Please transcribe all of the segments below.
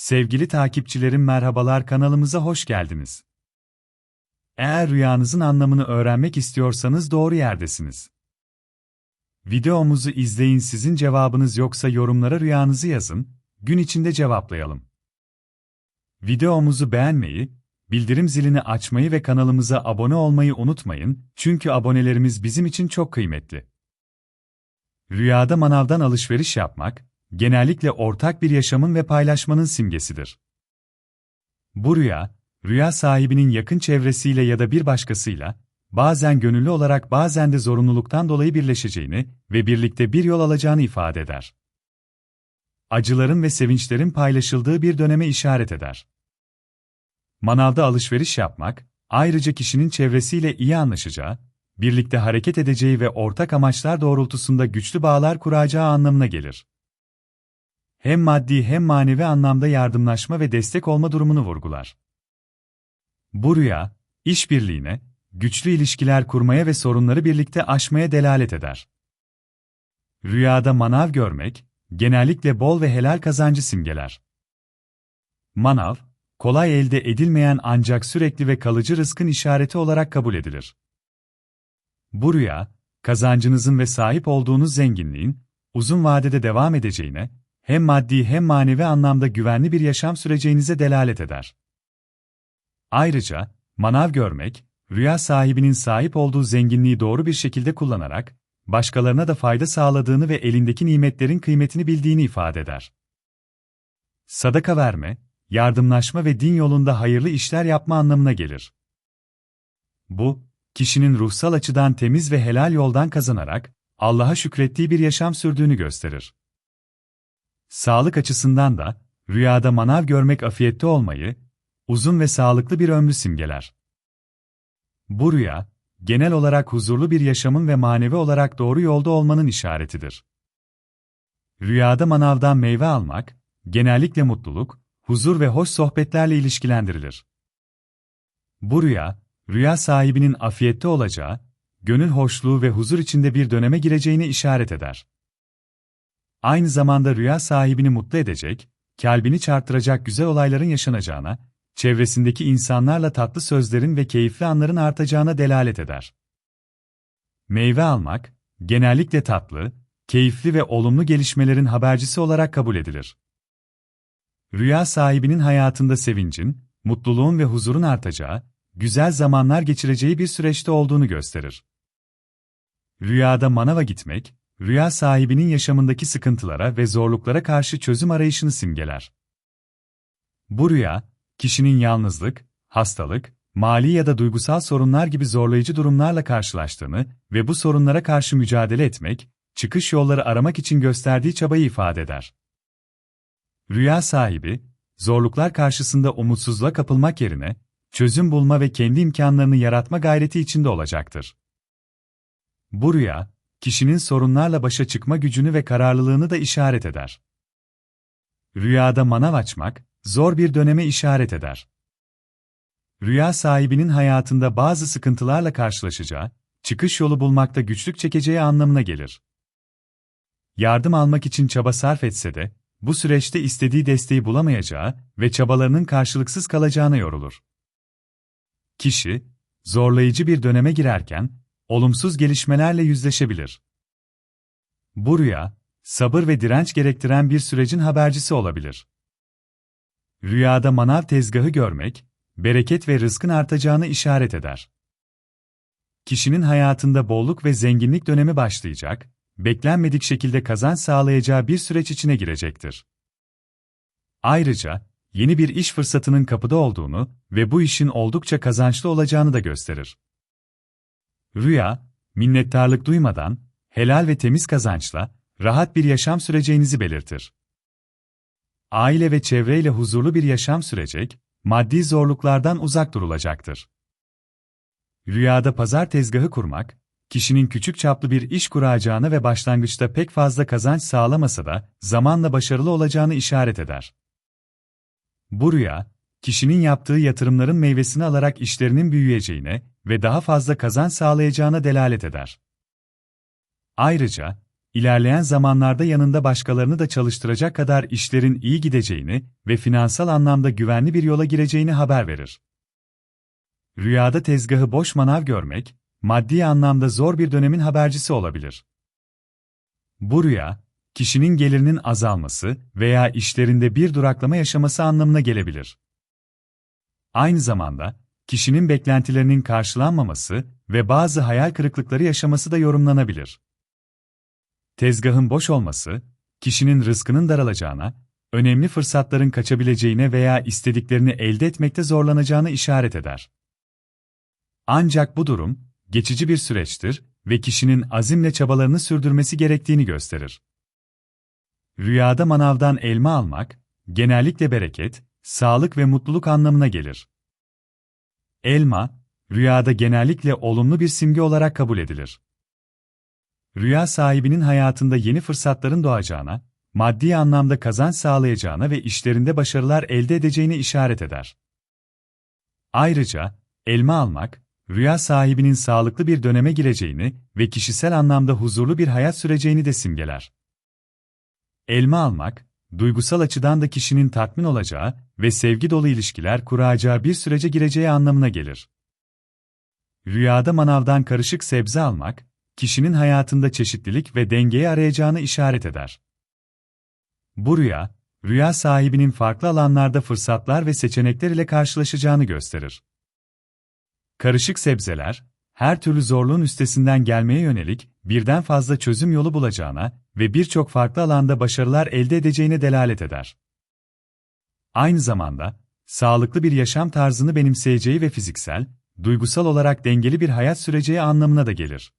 Sevgili takipçilerim merhabalar kanalımıza hoş geldiniz. Eğer rüyanızın anlamını öğrenmek istiyorsanız doğru yerdesiniz. Videomuzu izleyin sizin cevabınız yoksa yorumlara rüyanızı yazın, gün içinde cevaplayalım. Videomuzu beğenmeyi, bildirim zilini açmayı ve kanalımıza abone olmayı unutmayın çünkü abonelerimiz bizim için çok kıymetli. Rüyada manavdan alışveriş yapmak, genellikle ortak bir yaşamın ve paylaşmanın simgesidir. Bu rüya, rüya sahibinin yakın çevresiyle ya da bir başkasıyla, bazen gönüllü olarak bazen de zorunluluktan dolayı birleşeceğini ve birlikte bir yol alacağını ifade eder. Acıların ve sevinçlerin paylaşıldığı bir döneme işaret eder. Manavda alışveriş yapmak, ayrıca kişinin çevresiyle iyi anlaşacağı, birlikte hareket edeceği ve ortak amaçlar doğrultusunda güçlü bağlar kuracağı anlamına gelir hem maddi hem manevi anlamda yardımlaşma ve destek olma durumunu vurgular. Bu rüya, işbirliğine, güçlü ilişkiler kurmaya ve sorunları birlikte aşmaya delalet eder. Rüyada manav görmek, genellikle bol ve helal kazancı simgeler. Manav, kolay elde edilmeyen ancak sürekli ve kalıcı rızkın işareti olarak kabul edilir. Bu rüya, kazancınızın ve sahip olduğunuz zenginliğin, uzun vadede devam edeceğine, hem maddi hem manevi anlamda güvenli bir yaşam süreceğinize delalet eder. Ayrıca, manav görmek, rüya sahibinin sahip olduğu zenginliği doğru bir şekilde kullanarak, başkalarına da fayda sağladığını ve elindeki nimetlerin kıymetini bildiğini ifade eder. Sadaka verme, yardımlaşma ve din yolunda hayırlı işler yapma anlamına gelir. Bu, kişinin ruhsal açıdan temiz ve helal yoldan kazanarak, Allah'a şükrettiği bir yaşam sürdüğünü gösterir. Sağlık açısından da, rüyada manav görmek afiyette olmayı, uzun ve sağlıklı bir ömrü simgeler. Bu rüya, genel olarak huzurlu bir yaşamın ve manevi olarak doğru yolda olmanın işaretidir. Rüyada manavdan meyve almak, genellikle mutluluk, huzur ve hoş sohbetlerle ilişkilendirilir. Bu rüya, rüya sahibinin afiyette olacağı, gönül hoşluğu ve huzur içinde bir döneme gireceğini işaret eder aynı zamanda rüya sahibini mutlu edecek, kalbini çarptıracak güzel olayların yaşanacağına, çevresindeki insanlarla tatlı sözlerin ve keyifli anların artacağına delalet eder. Meyve almak, genellikle tatlı, keyifli ve olumlu gelişmelerin habercisi olarak kabul edilir. Rüya sahibinin hayatında sevincin, mutluluğun ve huzurun artacağı, güzel zamanlar geçireceği bir süreçte olduğunu gösterir. Rüyada manava gitmek, rüya sahibinin yaşamındaki sıkıntılara ve zorluklara karşı çözüm arayışını simgeler. Bu rüya, kişinin yalnızlık, hastalık, mali ya da duygusal sorunlar gibi zorlayıcı durumlarla karşılaştığını ve bu sorunlara karşı mücadele etmek, çıkış yolları aramak için gösterdiği çabayı ifade eder. Rüya sahibi, zorluklar karşısında umutsuzluğa kapılmak yerine, çözüm bulma ve kendi imkanlarını yaratma gayreti içinde olacaktır. Bu rüya, kişinin sorunlarla başa çıkma gücünü ve kararlılığını da işaret eder. Rüyada manav açmak, zor bir döneme işaret eder. Rüya sahibinin hayatında bazı sıkıntılarla karşılaşacağı, çıkış yolu bulmakta güçlük çekeceği anlamına gelir. Yardım almak için çaba sarf etse de, bu süreçte istediği desteği bulamayacağı ve çabalarının karşılıksız kalacağına yorulur. Kişi, zorlayıcı bir döneme girerken, olumsuz gelişmelerle yüzleşebilir. Bu rüya, sabır ve direnç gerektiren bir sürecin habercisi olabilir. Rüyada manav tezgahı görmek, bereket ve rızkın artacağını işaret eder. Kişinin hayatında bolluk ve zenginlik dönemi başlayacak, beklenmedik şekilde kazanç sağlayacağı bir süreç içine girecektir. Ayrıca, yeni bir iş fırsatının kapıda olduğunu ve bu işin oldukça kazançlı olacağını da gösterir. Rüya, minnettarlık duymadan, helal ve temiz kazançla, rahat bir yaşam süreceğinizi belirtir. Aile ve çevreyle huzurlu bir yaşam sürecek, maddi zorluklardan uzak durulacaktır. Rüyada pazar tezgahı kurmak, kişinin küçük çaplı bir iş kuracağını ve başlangıçta pek fazla kazanç sağlamasa da zamanla başarılı olacağını işaret eder. Bu rüya, kişinin yaptığı yatırımların meyvesini alarak işlerinin büyüyeceğine ve daha fazla kazanç sağlayacağına delalet eder. Ayrıca, ilerleyen zamanlarda yanında başkalarını da çalıştıracak kadar işlerin iyi gideceğini ve finansal anlamda güvenli bir yola gireceğini haber verir. Rüyada tezgahı boş manav görmek, maddi anlamda zor bir dönemin habercisi olabilir. Bu rüya, kişinin gelirinin azalması veya işlerinde bir duraklama yaşaması anlamına gelebilir. Aynı zamanda, kişinin beklentilerinin karşılanmaması ve bazı hayal kırıklıkları yaşaması da yorumlanabilir. Tezgahın boş olması, kişinin rızkının daralacağına, önemli fırsatların kaçabileceğine veya istediklerini elde etmekte zorlanacağını işaret eder. Ancak bu durum, geçici bir süreçtir ve kişinin azimle çabalarını sürdürmesi gerektiğini gösterir. Rüyada manavdan elma almak, genellikle bereket, sağlık ve mutluluk anlamına gelir. Elma, rüyada genellikle olumlu bir simge olarak kabul edilir. Rüya sahibinin hayatında yeni fırsatların doğacağına, maddi anlamda kazanç sağlayacağına ve işlerinde başarılar elde edeceğini işaret eder. Ayrıca, elma almak, rüya sahibinin sağlıklı bir döneme gireceğini ve kişisel anlamda huzurlu bir hayat süreceğini de simgeler. Elma almak, duygusal açıdan da kişinin tatmin olacağı ve sevgi dolu ilişkiler kuracağı bir sürece gireceği anlamına gelir. Rüyada manavdan karışık sebze almak, kişinin hayatında çeşitlilik ve dengeyi arayacağını işaret eder. Bu rüya, rüya sahibinin farklı alanlarda fırsatlar ve seçenekler ile karşılaşacağını gösterir. Karışık sebzeler, her türlü zorluğun üstesinden gelmeye yönelik birden fazla çözüm yolu bulacağına ve birçok farklı alanda başarılar elde edeceğine delalet eder. Aynı zamanda, sağlıklı bir yaşam tarzını benimseyeceği ve fiziksel, duygusal olarak dengeli bir hayat süreceği anlamına da gelir.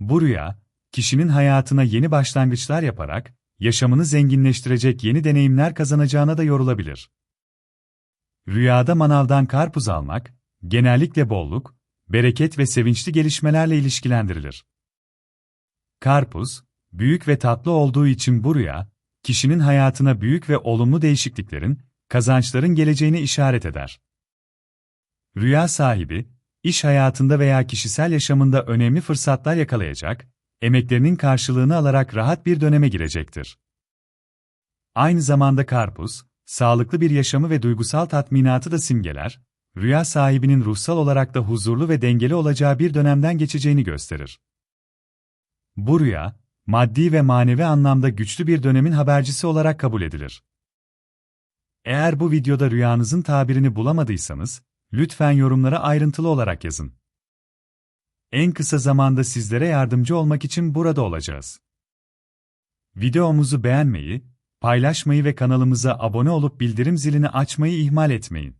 Bu rüya, kişinin hayatına yeni başlangıçlar yaparak, yaşamını zenginleştirecek yeni deneyimler kazanacağına da yorulabilir. Rüyada manavdan karpuz almak, genellikle bolluk, bereket ve sevinçli gelişmelerle ilişkilendirilir. Karpuz, büyük ve tatlı olduğu için bu rüya, kişinin hayatına büyük ve olumlu değişikliklerin, kazançların geleceğini işaret eder. Rüya sahibi, iş hayatında veya kişisel yaşamında önemli fırsatlar yakalayacak, emeklerinin karşılığını alarak rahat bir döneme girecektir. Aynı zamanda karpuz, sağlıklı bir yaşamı ve duygusal tatminatı da simgeler, rüya sahibinin ruhsal olarak da huzurlu ve dengeli olacağı bir dönemden geçeceğini gösterir. Bu rüya, maddi ve manevi anlamda güçlü bir dönemin habercisi olarak kabul edilir. Eğer bu videoda rüyanızın tabirini bulamadıysanız, lütfen yorumlara ayrıntılı olarak yazın. En kısa zamanda sizlere yardımcı olmak için burada olacağız. Videomuzu beğenmeyi, paylaşmayı ve kanalımıza abone olup bildirim zilini açmayı ihmal etmeyin.